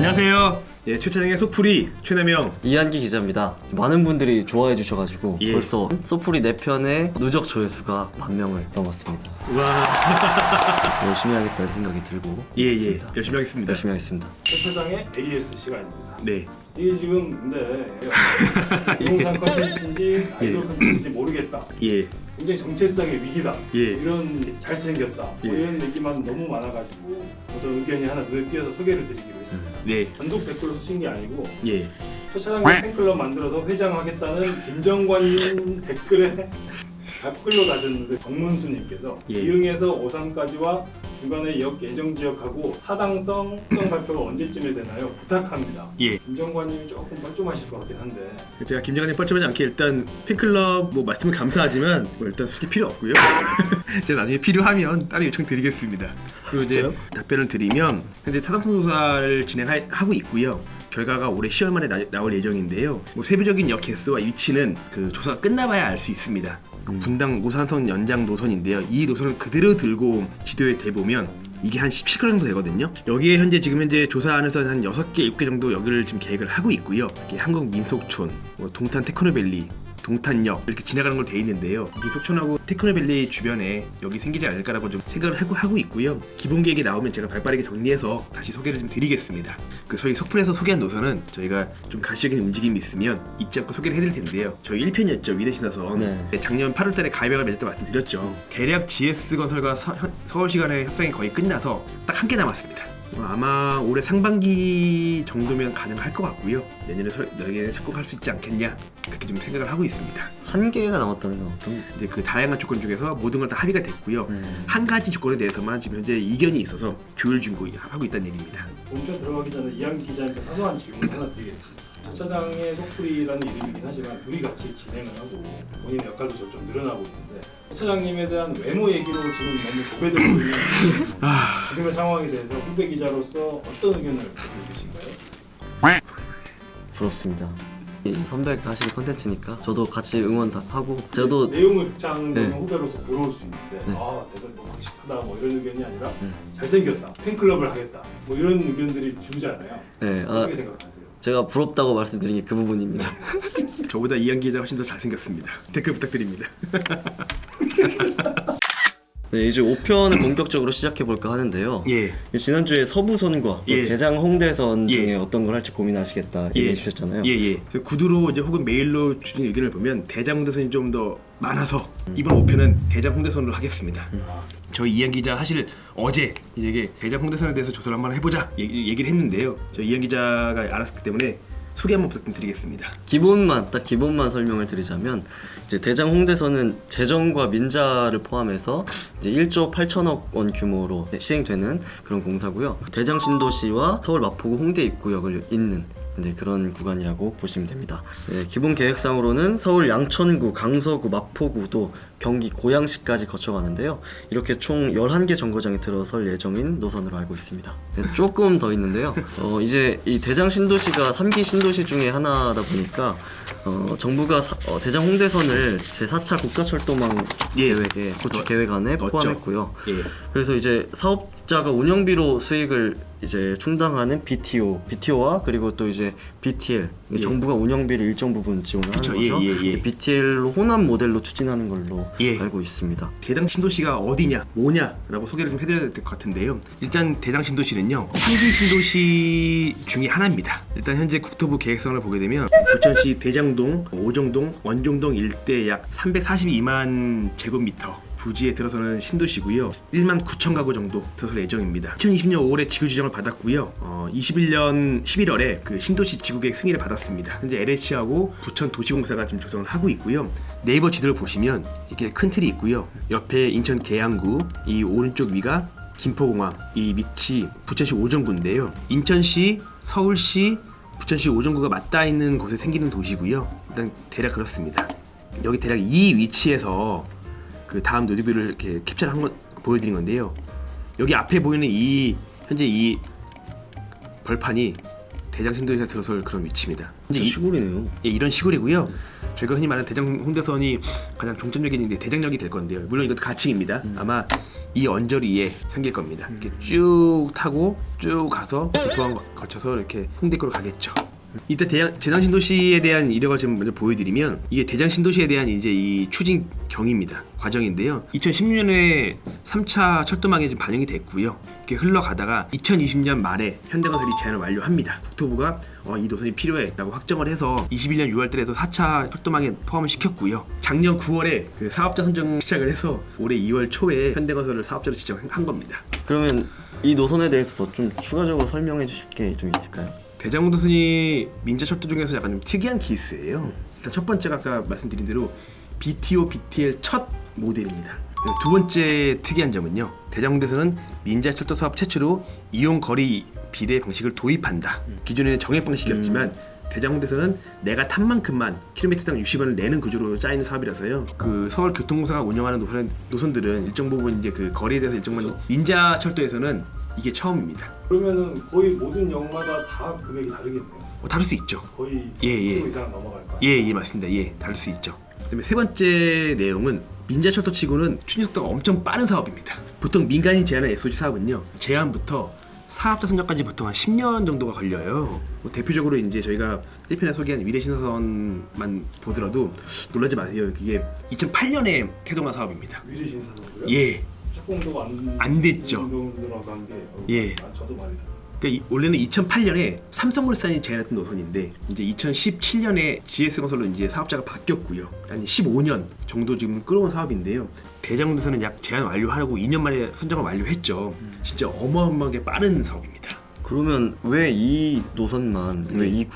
안녕하세요. 예, 최찬영의 소풀이 최남영. 이한기 기자입니다. 많은 분들이 좋아해 주셔가지고 예. 벌써 소풀이 4편의 누적 조회수가 만 명을 넘었습니다. 와. 열심히 하겠다는 생각이 들고 예, 예. 있습니다. 열심히 하겠습니다. 열심히 하겠습니다. 최차장의 AS 시간입니다. 네. 이게 지금 근데 부동산 컨텐츠인지 아이돌 예. 컨텐츠인지 모르겠다. 예. 굉장히 정체성의 위기다. 예. 이런 잘생겼다. 뭐 예. 이런 얘기만 너무 많아가지고 어떤 의견이 하나 눈에 띄어서 소개를 드리기로 했습니다. 네. 단독 댓글로 쓰신 게 아니고 예. 최차장의 팬클럽 만들어서 회장하겠다는 김정관님 댓글에 답글로 다셨는데 정문수님께서 예. 이응에서 오산까지와 중간에 역 예정 지역하고 타당성 특성 발표가 언제쯤에 되나요? 부탁합니다. 예. 김정관님이 조금 뻘쭘하실 것 같긴 한데 제가 김정환님 뻘쭘하지 않게 일단 팬클럽 뭐 말씀은 감사하지만 뭐 일단 솔직히 필요 없고요. 제가 나중에 필요하면 따로 요청 드리겠습니다. 그리고 이제 진짜요? 답변을 드리면 현재 타당성 조사를 진행하고 있고요. 결과가 올해 10월 말에 나, 나올 예정인데요. 뭐 세부적인 역 개수와 위치는 그 조사가 끝나봐야 알 수 있습니다. 그 분당 오산선 연장 노선인데요. 이 노선을 그대로 들고 지도에 대보면 이게 한 17km 정도 되거든요. 여기에 현재 지금 현재 조사 안에서 한 6개, 7개 정도 여기를 지금 계획을 하고 있고요. 이게 한국 민속촌, 뭐 동탄 테크노밸리, 동탄역 이렇게 지나가는 걸돼 있는데요. 민속촌하고 테크노밸리 주변에 여기 생기지 않을까라고 좀 생각을 하고 하고 있고요. 기본 계획이 나오면 제가 발빠르게 정리해서 다시 소개를 좀 드리겠습니다. 그 저희 소풀에서 소개한 노선은 저희가 좀 가시적인 움직임이 있으면 잊지 않고 소개를 해드릴 텐데요. 저희 1편이었죠 위례 신화선. 네. 작년 8월달에 가입약을 맺었다 말씀드렸죠. 대략 GS 건설과 서, 울시간의 협상이 거의 끝나서 딱 한 개 남았습니다. 어, 아마 올해 상반기 정도면 가능할 것 같고요. 내년에 서- 내년에 착공할 수 있지 않겠냐 그렇게 좀 생각을 하고 있습니다. 한 개가 남았다는 건 어떤? 이제 그 다양한 조건 중에서 모든 걸 다 합의가 됐고요. 음. 한 가지 조건에 대해서만 지금 현재 이견이 있어서 조율 중고 하고 있다는 얘기입니다. 본편 들어가기 전에 이한기 기자님께 사소한 질문 하나 드리겠습니다. 차차장의 속풀이라는 이름이긴 하지만 둘이 같이 진행을 하고 본인의 역할도 점점 늘어나고 있는데 차차장님에 대한 외모 얘기로 지금 너무 도배되고 있는 지금의 상황에 대해서 후배 기자로서 어떤 의견을 계신가요? 부럽습니다. 이제 선배가 하시는 컨텐츠니까 저도 같이 응원 다 하고 저도 내용을 극찬하는 네. 후배로서 부러울 수 있는데 네. 아 내가 뭐 확실하다 뭐 이런 의견이 아니라 네. 잘생겼다 팬클럽을 하겠다 뭐 이런 의견들이 주잖아요 네, 아, 어떻게 생각하세요? 제가 부럽다고 말씀드린 게 그 부분입니다. 저보다 이한 기자 훨씬 더 잘생겼습니다. 댓글 부탁드립니다. 네, 이제 5편을 본격적으로 시작해 볼까 하는데요. 예. 지난주에 서부선과 또 예. 대장 홍대선 예. 중에 어떤 걸 할지 고민하시겠다 얘기해 주셨잖아요. 예, 예. 그 구두로 이제 혹은 메일로 주신 의견을 보면 대장 홍대선이 좀 더 많아서 이번 5편은 대장 홍대선으로 하겠습니다. 저희 이한 기자 사실 어제 이게 대장 홍대선에 대해서 조사를 한번 해보자 얘기, 얘기를 했는데요. 저희 이한 기자가 알았기 때문에 소개 한번 부탁드리겠습니다. 기본만 딱 기본만 설명을 드리자면 이제 대장 홍대선은 재정과 민자를 포함해서 이제 1조 8천억 원 규모로 시행되는 그런 공사고요. 대장 신도시와 서울 마포구 홍대 입구역을 잇는 이제 그런 구간이라고 보시면 됩니다. 네, 기본 계획상으로는 서울 양천구, 강서구, 마포구도 경기 고양시까지 거쳐가는데요. 이렇게 총 11개 정거장이 들어설 예정인 노선으로 알고 있습니다. 네, 조금 더 있는데요. 어, 이제 이 대장 신도시가 3기 신도시 중에 하나다 보니까 어, 정부가 사- 어, 대장 홍대선을 제4차 국가철도망 예. 계획에 구축 계획안에. 포함했고요. 예. 그래서 이제 사업자가 운영비로 수익을 이제 충당하는 BTO, BTO와 그리고 또 이제 BTL 예. 정부가 운영비를 일정 부분 지원하는 그쵸, 거죠. 예, 예, 예. BTL로 혼합 모델로 추진하는 걸로 예. 알고 있습니다. 대장 신도시가 어디냐, 뭐냐라고 소개를 좀 해드려야 될 것 같은데요. 일단 대장 신도시는요, 3기 신도시 중에 하나입니다. 일단 현재 국토부 계획상을 보게 되면 부천시 대장동, 오정동, 원종동 일대 약 342만 제곱미터 부지에 들어서는 신도시고요. 1만 9천 가구 정도 들어설 예정입니다. 2020년 5월에 지구 지정을 받았고요. 어, 21년 11월에 그 신도시 지구계획 승인을 받았습니다. 현재 LH하고 부천 도시공사가 지금 조성을 하고 있고요. 네이버 지도를 보시면 이렇게 큰 틀이 있고요. 옆에 인천 계양구, 이 오른쪽 위가 김포공항, 이 밑이 부천시 오정구인데요. 인천시, 서울시, 부천시 오정구가 맞닿아 있는 곳에 생기는 도시고요. 일단 대략 그렇습니다. 여기 대략 이 위치에서 그 다음 노드뷰를 이렇게 캡처를 한건 보여드린 건데요. 여기 앞에 보이는 이 현재 이 벌판이 대장 신도시가 들어설 그런 위치입니다. 진짜 이- 시골이네요. 예, 이런 시골이고요. 저희가 흔히 말하는 대장 홍대선이 가장 종점역이 있는데 대장역이 될 건데요. 물론 이것도 가칭입니다. 아마 이 언저리에 생길 겁니다. 이렇게 쭉 타고 쭉 가서 부평 거쳐서 이렇게 홍대교로 가겠죠. 이때 대장, 대장 신도시에 대한 이력을 좀 먼저 보여드리면 이게 대장 신도시에 대한 이제 이 추진 경입니다. 과정인데요. 2016년에 3차 철도망에 좀 반영이 됐고요. 이렇게 흘러가다가 2020년 말에 현대건설이 제안을 완료합니다. 국토부가 어, 이 노선이 필요해 라고 확정을 해서 21년 6월달에도 4차 철도망에 포함을 시켰고요. 작년 9월에 그 사업자 선정 시작을 해서 올해 2월 초에 현대건설을 사업자로 지정한 겁니다. 그러면 이 노선에 대해서 더 좀 추가적으로 설명해 주실 게 좀 있을까요? 대장도선이 민자철도 중에서 약간 좀 특이한 케이스예요. 일단 첫 번째가 아까 말씀드린 대로 BTO, BTL 첫 모델입니다. 두 번째 특이한 점은요. 대장도선은 민자철도 사업 최초로 이용 거리 비례 방식을 도입한다. 기존에는 정액 방식이었지만 대장홍대선은 내가 탄 만큼만 킬로미터당 60원을 내는 구조로 짜이는 사업이라서요. 그 서울 교통공사가 운영하는 노선, 노선들은 일정 부분 이제 그 거리에 대해서 일정 부분 민자철도에서는 이게 처음입니다. 그러면은 거의 모든 역마다 다 금액이 다르겠네요. 뭐 다를 수 있죠. 거의 예, 예. 10% 이상 넘어갈까? 예, 예, 맞습니다. 예, 다를 수 있죠. 그다음에 세 번째 내용은 민자철도 치고는 추진 속도가 엄청 빠른 사업입니다. 보통 민간이 제안한 SOG 사업은요, 제안부터 사업자 선정까지 보통 한 10년 정도가 걸려요. 뭐 대표적으로 이제 저희가 1편에 소개한 위례신사선만 보더라도 놀라지 마세요. 그게 2008년에 태동한 사업입니다. 위례 신사동도요? 예. 조금도 안, 안 됐죠. 들어간 게 어, 예. 아, 저도 말이다. 그러니까 이- 원래는 2008년에 삼성물산이 제안했던 노선인데 이제 2017년에 GS건설로 이제 사업자가 바뀌었고요. 한 15년 정도 지금 끌어온 사업인데요. 대장도선은 약 제안 완료하려고 2년 만에 선정을 완료했죠. 진짜 어마어마하게 빠른 사업입니다. 그러면 왜 이 노선만 네. 왜 이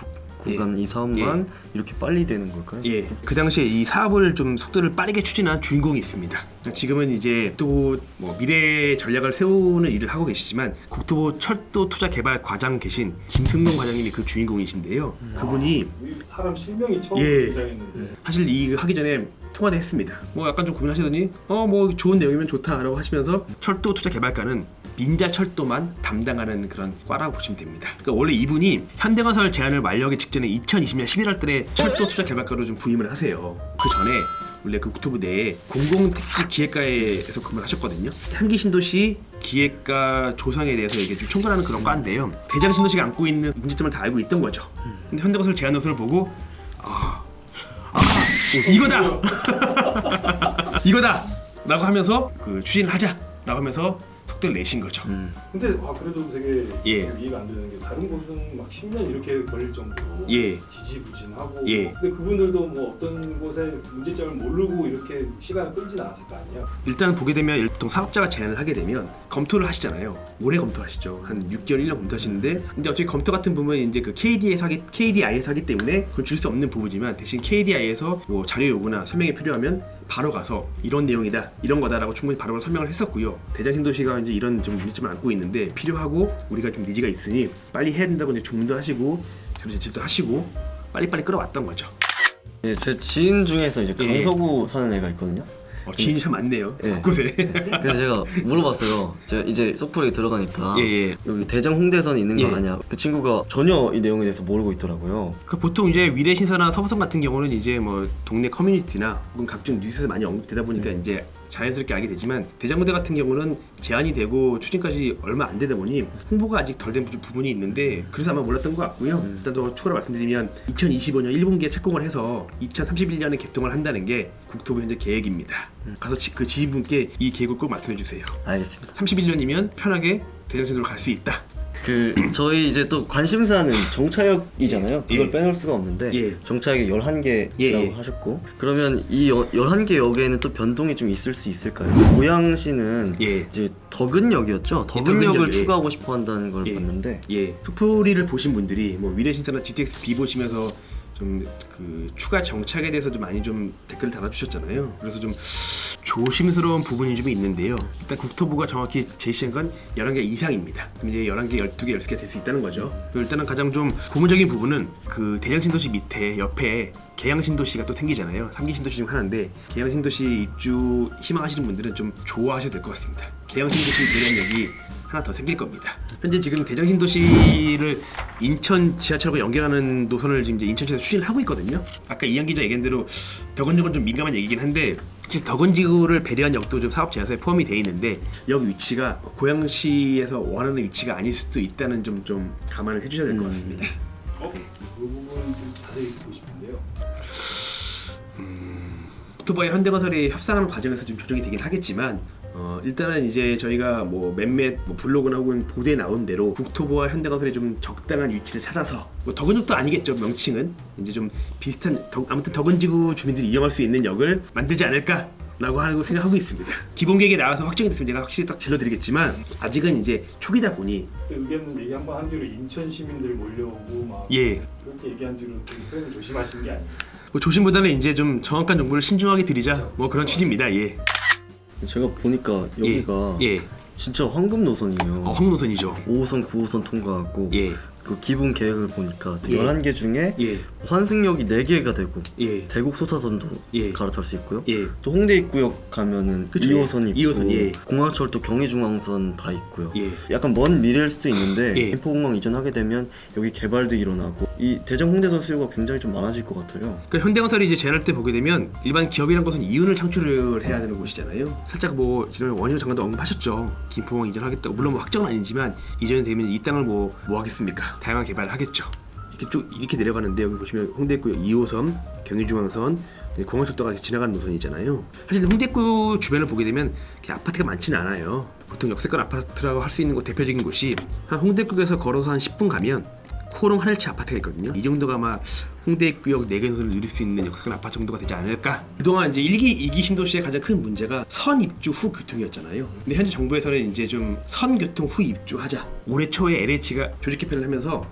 구간 이 사업만 이렇게 빨리 되는 걸까요? 예, 그 당시에 이 사업을 좀 속도를 빠르게 추진한 주인공이 있습니다. 지금은 이제 또뭐 미래 전략을 세우는 일을 하고 계시지만 국토부 철도 투자 개발 과장 계신 김승동 과장님이 그 주인공이신데요. 그분이 이 사람 실명이 처음 예. 등장했는데 사실 이 하기 전에 통화도 했습니다. 뭐 약간 좀 고민하시더니 어 뭐 좋은 내용이면 좋다라고 하시면서 철도 투자 개발과는 민자 철도만 담당하는 그런 과라고 보시면 됩니다. 그러니까 원래 이분이 현대건설 제안을 완료하기 직전에 2020년 11월 달에 철도 투자 개발과로 좀 부임을 하세요. 그 전에 원래 그 국토부 내에 공공택지 기획과에서 근무를 하셨거든요. 삼기 신도시 기획과 조성에 대해서 이게 좀 총괄하는 그런 과인데요. 대장 신도시가 안고 있는 문제점을 다 알고 있던 거죠. 근데 현대건설 제안 노선을 보고 아 이거다 이거다 라고 하면서 그 추진을 하자 라고 하면서 속도를 내신 거죠 음. 근데 아 그래도 되게 예. 이해가 안 되는 게 다른 곳은 막 10년 이렇게 걸릴 정도로 예. 지지부진하고 예. 근데 그분들도 뭐 어떤 곳에 문제점을 모르고 이렇게 시간을 끌진 않았을 거 아니에요 일단 보게 되면 보통 사업자가 제안을 하게 되면 검토를 하시잖아요 오래 검토하시죠 한 6개월 1년 검토하시는데 근데 어차피 검토 같은 부분은 이제 그 KD에서 하기 KDI에서 하기 때문에 그건 줄 수 없는 부분이지만 대신 KDI에서 뭐 자료 요구나 설명이 필요하면 바로 가서 이런 내용이다 이런 거다라고 충분히 바로 설명을 했었고요 대장 신도시가 이제 이런 좀 문제점을 안고 있는데 필요하고 우리가 좀 니즈가 있으니 빨리 해야 된다고 이제 주문도 하시고 자료 제출도 하시고 빨리빨리 끌어왔던 거죠 예, 제 지인 중에서 이제 예. 강서구 사는 애가 있거든요. 어, 지인이 참 많네요 예. 곳곳에 그래서 제가 물어봤어요. 제가 이제 속풀이 들어가니까 예, 예. 여기 대장 홍대선 있는 거 예. 아니야? 그 친구가 전혀 이 내용에 대해서 모르고 있더라고요. 그 보통 이제 위례 신사나 서부선 같은 경우는 이제 뭐 동네 커뮤니티나 혹은 각종 뉴스에서 많이 언급되다 보니까 이제 자연스럽게 알게 되지만 대장부대 같은 경우는 제한이 되고 추진까지 얼마 안 되다 보니 홍보가 아직 덜 된 부분이 있는데 그래서 아마 몰랐던 것 같고요. 일단 더 추가로 말씀드리면 2025년 1분기에 착공을 해서 2031년에 개통을 한다는 게 국토부 현재 계획입니다. 가서 지, 그 지인분께 이 계획을 꼭 말씀해 주세요. 알겠습니다. 31년이면 편하게 대장신도로 갈 수 있다. 그 저희 이제 또 관심사는 정차역이잖아요. 그걸 예. 빼놓을 수가 없는데 예. 정차역이 11개라고 예, 예. 하셨고 그러면 이 여, 11개 역에는 또 변동이 좀 있을 수 있을까요? 고양시는 예. 이제 덕은역이었죠. 덕은역을 덕은역, 예. 추가하고 싶어 한다는 걸 예. 봤는데 예, 투프리를 보신 분들이 뭐 위례신사나 GTX B 보시면서 좀 그 추가 정착에 대해서 좀 많이 좀 댓글 을 달아주셨잖아요. 그래서 좀 조심스러운 부분이 좀 있는데요. 일단 국토부가 정확히 제시한 건 11개 이상입니다. 이제 11개, 12개, 10개 될 수 있다는 거죠. 일단은 가장 좀 고무적인 부분은 그 대장신도시 밑에 옆에 계양신도시가 또 생기잖아요. 3기 신도시 중 하나인데 계양신도시 입주 희망하시는 분들은 좀 좋아하셔도 될것 같습니다. 계양신도시 대련역이 하나 더 생길 겁니다. 현재 지금 대장신도시를 인천 지하철과 연결하는 노선을 지금 이제 인천시에서 추진을 하고 있거든요. 아까 이양 기자 얘기한 대로 덕은역은 좀 민감한 얘기긴 한데 사실 덕원지구를 배려한 역도 좀 사업 제안서에 포함이 돼 있는데 역 위치가 고양시에서 원하는 위치가 아닐 수도 있다는 점 좀 감안을 해주셔야 될것 음. 같습니다. 어? 그 부분 좀 자세히 듣고 싶은데요. 오토바이 현대건설이 협상하는 과정에서 좀 조정이 되긴 하겠지만 어, 일단은 이제 저희가 뭐 몇몇 뭐 블로그나 혹은 보도에 나온 대로 국토부와 현대건설이 좀 적당한 위치를 찾아서 뭐 덕은역도 아니겠죠 명칭은 이제 좀 비슷한 덕- 아무튼 덕은지구 주민들이 이용할 수 있는 역을 만들지 않을까. 라고 하고 생각하고 있습니다. 기본 계획에 나와서 확정이 됐으면 제가 확실히 딱 질러드리겠지만 아직은 이제 초기다 보니 그때 의견 얘기 한 번 한 뒤로 인천 시민들 몰려오고 막 예 그렇게 얘기한 뒤로 좀 표현 조심하시는 게 아니에요. 뭐 조심보다는 이제 좀 정확한 정보를 신중하게 드리자 뭐 그런 취지입니다. 예. 제가 보니까 여기가 예. 예. 진짜 황금 노선이에요. 어, 황노선이죠. 5호선, 9호선 통과하고 예. 그 기본 계획을 보니까 예. 11개 중에 예. 환승역이 4개가 되고 예. 대국 소사선도 예. 갈아탈 수 있고요. 예. 또 홍대 입구역 가면은 그쵸, 2호선이 예. 있고 2호선, 예. 공항철도 경의중앙선 다 있고요. 예. 약간 먼 미래일 수도 있는데 예. 김포공항 이전하게 되면 여기 개발도 일어나고 이 대전 홍대선 수요가 굉장히 좀 많아질 것 같아요. 그 현대건설이 이제 제안할 때 보게 되면 일반 기업이란 것은 이윤을 창출을 해야 되는 곳이잖아요. 살짝 뭐 지난해 원희룡 장관도 언급하셨죠. 김포공항 이전하겠다고 물론 뭐 확정은 아니지만 이전이 되면 이 땅을 뭐 뭐 하겠습니까? 다양한 개발을 하겠죠. 이렇게 쭉 이렇게 내려가는데 여기 보시면 홍대입구역 2호선, 경의중앙선, 공항철도가 지나가는 노선이잖아요. 사실 홍대입구 주변을 보게 되면 아파트가 많지는 않아요. 보통 역세권 아파트라고 할 수 있는 곳 대표적인 곳이 한 홍대입구에서 걸어서 한 10분 가면 코롱 하늘채 아파트가 있거든요. 이 정도가 아마 홍대구역 내개선을 누릴 수 있는 역세권 아파트 정도가 되지 않을까. 그동안 이제 1기, 2기 신도시의 가장 큰 문제가 선 입주 후 교통이었잖아요. 근데 현재 정부에서는 이제 좀 선 교통 후 입주하자. 올해 초에 LH가 조직 개편을 하면서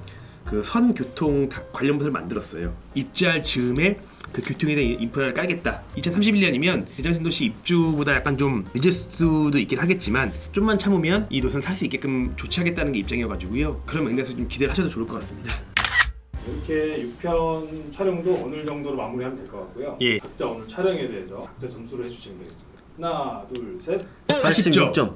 그 선 교통 다- 관련 부서를 만들었어요. 입주할 즈음에 그 교통에 대한 인프라를 깔겠다. 2031년이면 대전 신도시 입주보다 약간 좀 늦을 수도 있긴 하겠지만 좀만 참으면 이 노선을 탈수 있게끔 조치하겠다는 게 입장이어가지고요. 그런 맥락에서 좀 기대를 하셔도 좋을 것 같습니다. 이렇게 6편 촬영도 오늘 정도로 마무리하면 될 것 같고요. 예. 각자 오늘 촬영에 대해서 각자 점수를 해주시면 되겠습니다. 하나, 둘, 셋. 86점.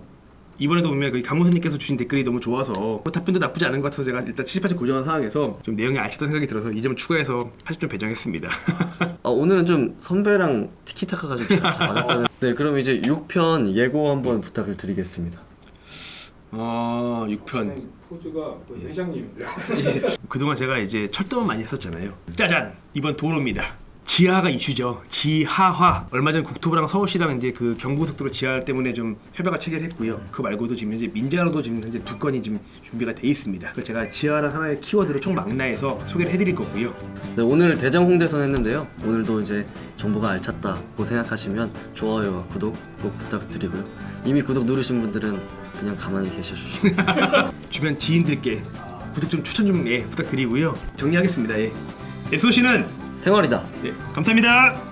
이번에도 보면 그 강무수님께서 주신 댓글이 너무 좋아서 뭐 답변도 나쁘지 않은 것 같아서 제가 일단 78점 고정한 상황에서 좀 내용이 아쉽다는 생각이 들어서 이 점을 추가해서 80점 배정했습니다. 아, 오늘은 좀 선배랑 티키타카가 좀 잘 맞았다는. 네, 그럼 이제 6편 예고 한번 부탁을 드리겠습니다. 어, 6편. 선생님, 포즈가 거의 예. 회장님인데요. 그동안 제가 이제 철도만 많이 했었잖아요. 짜잔! 이번 도로입니다. 지하가 이슈죠. 지하화. 얼마 전 국토부랑 서울시랑 이제 그 경부고속도로 지하 때문에 좀 협약을 체결했고요. 그 말고도 지금 현재 민자로도 지금 현재 두 건이 지금 준비가 돼 있습니다. 그래서 제가 지하라는 하나의 키워드로 총망라해서 소개를 해드릴 거고요. 네, 오늘 대장 홍대선 했는데요. 오늘도 이제 정보가 알찼다고 생각하시면 좋아요와 구독 꼭 부탁드리고요. 이미 구독 누르신 분들은 그냥 가만히 계셔주시고 주변 지인들께 구독 좀 추천 좀 예, 부탁드리고요. 정리하겠습니다. 예. SOC는 생활이다. 예, 감사합니다.